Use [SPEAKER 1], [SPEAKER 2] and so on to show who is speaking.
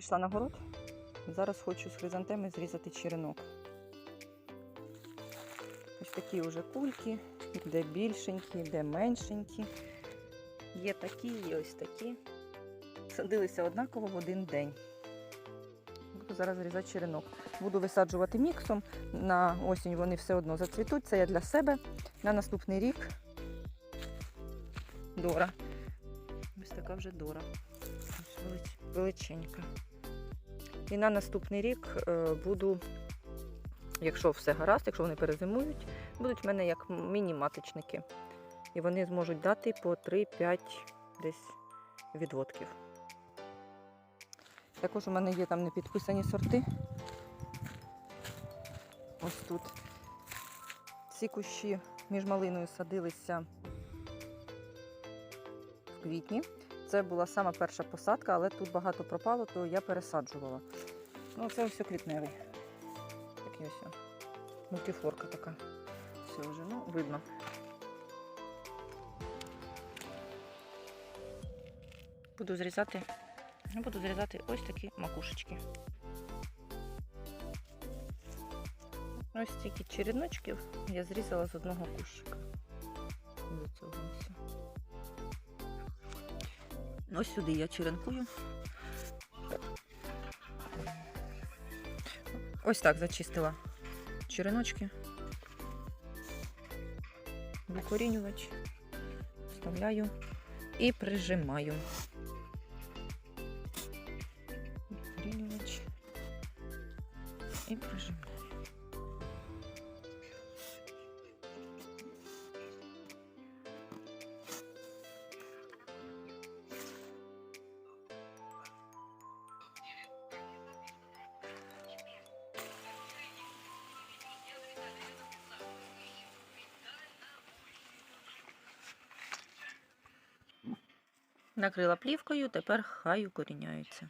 [SPEAKER 1] Прийшла на город. Зараз хочу з хризантеми зрізати черенок. Ось такі вже кульки, де більшенькі, де меншенькі. Є такі, є ось такі. Садилися однаково в один день. Буду зараз зрізати черенок. Буду висаджувати міксом. На осінь вони все одно зацвітуть. Це я для себе. На наступний рік Дора. Ось така вже Дора. Велич- Величенька. І на наступний рік е, буду, якщо все гаразд, якщо вони перезимують, будуть в мене як міні-маточники. І вони зможуть дати по 3-5 десь відводків. Також у мене є там непідписані сорти. Ось тут. Ці кущі між малиною садилися в квітні. Це була сама перша посадка, але тут багато пропало, то я пересаджувала. Ну, це ось квітневий. Такий ось. о. Мультифлорка така. Все вже, ну, видно. Буду зрізати, ну, буду зрізати ось такі макушечки. Ось стільки череночків я зрізала з одного кущика. До цього ось. Ось сюди я черенкую. Ось так зачистила череночки. Викорінювач. Вставляю і прижимаю. Викорінювач. І прижимаю. Накрила плівкою, тепер хай укоріняються.